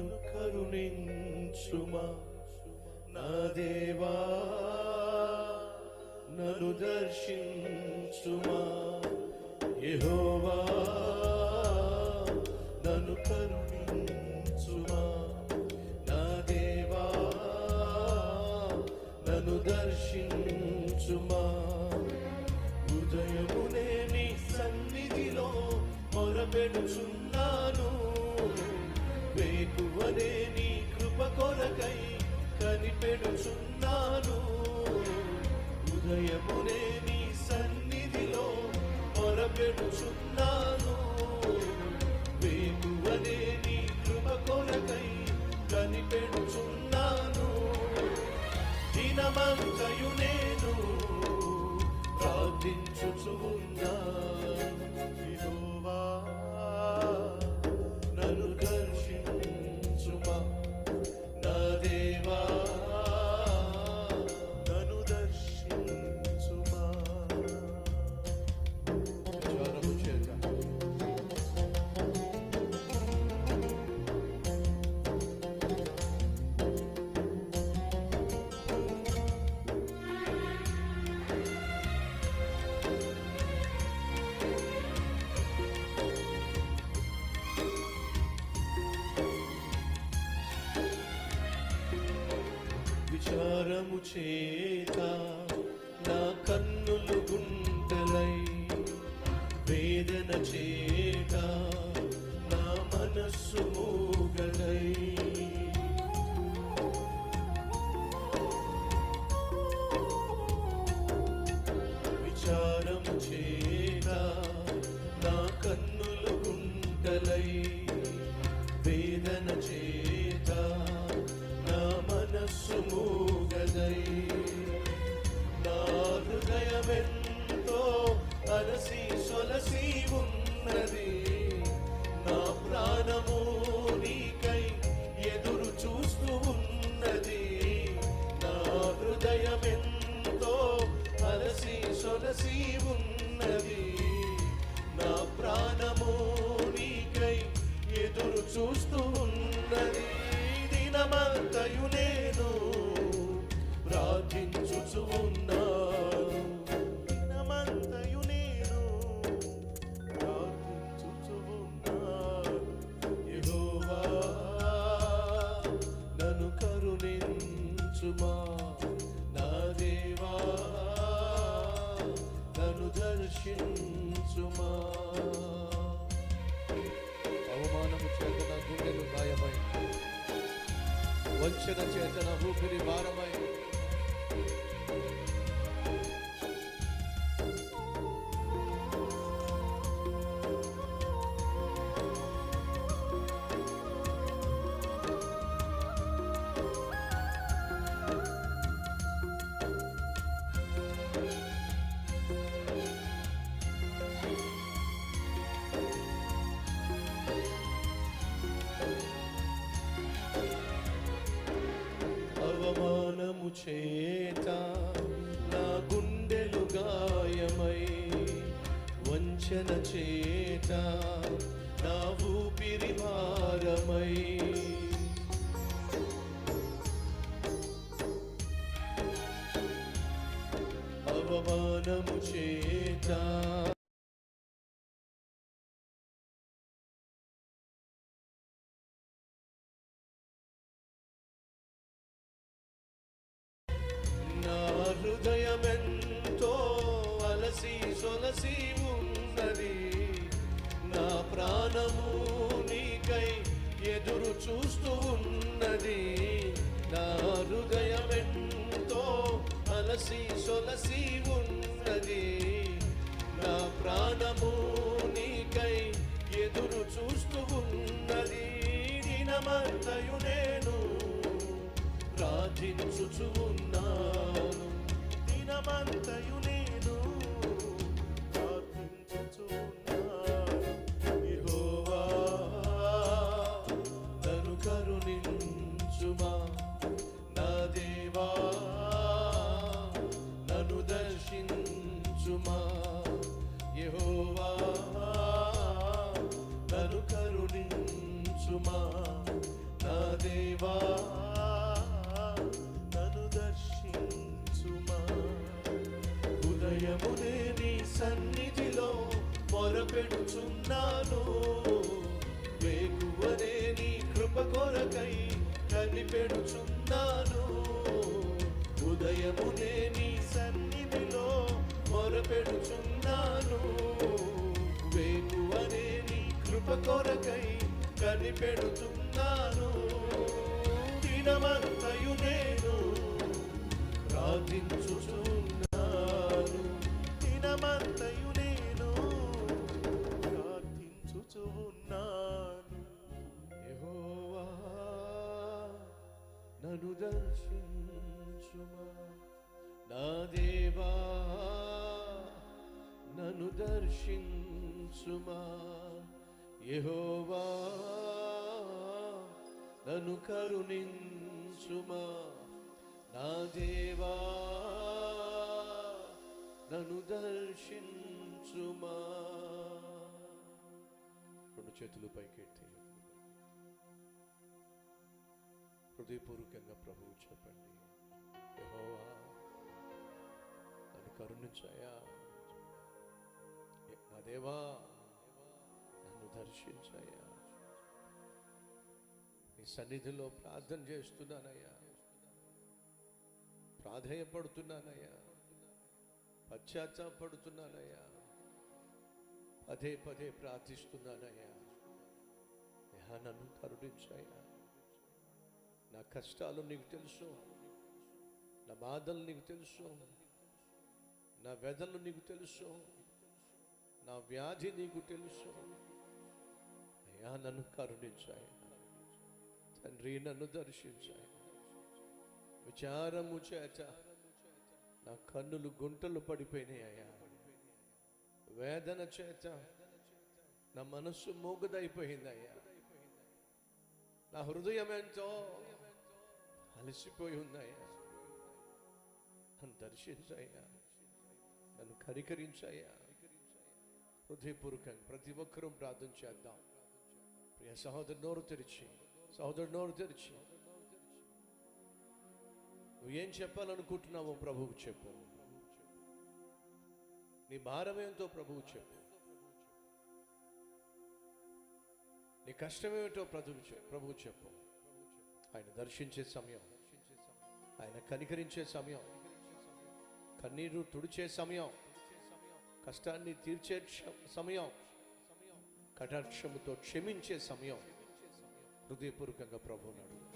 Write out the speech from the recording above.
నన్ను కరుణించుమా? నా దేవా నన్ను దర్శించుమా? యహోవా నన్ను కరుణించుమా? నా దేవా నన్ను దర్శించుమా? ఉదయమునే నీ సన్నిధిలో మొరపెడుచున్నాను. అదే నీ కృప కొరకై కనిపెడుచున్నాను. ఉదయమునే నీ సన్నిధిలో పొరపెడుచున్నాను వేకువనే నీ కృప కొరకై కనిపెడుచున్నాను. దినమంతయు నేను ప్రార్థించుచున్నా విచారము చేత నా కన్నులు గుంటలై వేదన చేత నా మనస్సు మూగలై వంచన చేతన ఊపిరి భారమై చేత నా గుండెలు గాయమై వంచన చేత నా ఊపిరి భారమై. అవమానము చేత సొలసి సొలసి ఉన్నది. నా ప్రాణము నీకై ఎదురు చూస్తూ ఉన్నది. దినమంతయు నేను ప్రార్థించుచు ఉన్నాను. దినమంతయు నేను దేవా నన్ను దర్శించుమా. ఉదయమునే నీ సన్నిధిలో మొరపెడుచున్నాను. వేకువనే నీ కృప కొరకై కనిపెడుచున్నాను. ఉదయమునే నీ సన్నిధిలో మొరపెడుచున్నాను. వేకువనే నీ కృప కొరకై కనిపెడుచున్నాను. దినమంతయు నేను ప్రార్థించుచున్నాను. దినమంతయు నేను ప్రార్థించుచున్నాను. యెహోవా నన్ను దర్శించుమా. నా దేవా నన్ను దర్శించుమా. యెహోవా నను కరుణించుమా? నా దేవా నను దర్శించుమా? రెండు చేతులు పైకెత్తి. హృదయపూర్వకంగా ప్రభువు చెప్పండి. యెహోవా నన్ను కరుణించాయా? నా దేవా నన్ను దర్శించాయా? నీ సన్నిధిలో ప్రార్థన చేస్తున్నానయ్యా. ప్రాధేయపడుతున్నానయ్యా. పశ్చాత్తాపడుతున్నానయ్యా. పదే పదే ప్రార్థిస్తున్నానయ్యా. అయ్యా నన్ను కరుణించాయా నా కష్టాలు నీకు తెలుసు. నా బాధలు నీకు తెలుసు. నా వెదలు నీకు తెలుసు. నా వ్యాధి నీకు తెలుసు. అయ్యా నన్ను కరుణించాయి తండ్రి నన్ను దర్శించాయి. విచారము చేత నా కన్నులు గుంటలు పడిపోయినాయి అయ్యా. వేదన చేత నా మనస్సు మూగదైపోయింది అయ్యా. నా హృదయం ఎంతో అలసిపోయి ఉందయ్యా నన్ను దర్శించయ్యా నన్ను కరికరించాయా హృదయపూర్వకంగా ప్రతి ఒక్కరూ ప్రార్థన చేద్దాం. ప్రియ సహోదరు నోరు తెరిచి సహోదరుడు నోరు తెరిచి నువ్వు ఏం చెప్పాలనుకుంటున్నావో ప్రభువు చెప్పు. నీ భారమేంతో ప్రభువు చెప్పు. నీ కష్టమేమిటో ప్రభువు చె- ప్రభువు చెప్పు. ఆయన దర్శించే సమయం ఆయన కనికరించే సమయం కన్నీరు తుడిచే సమయం కష్టాన్ని తీర్చే సమయం కటాక్షముతో క్షమించే సమయం హృదయపూర్వకంగా ప్రభువునాడు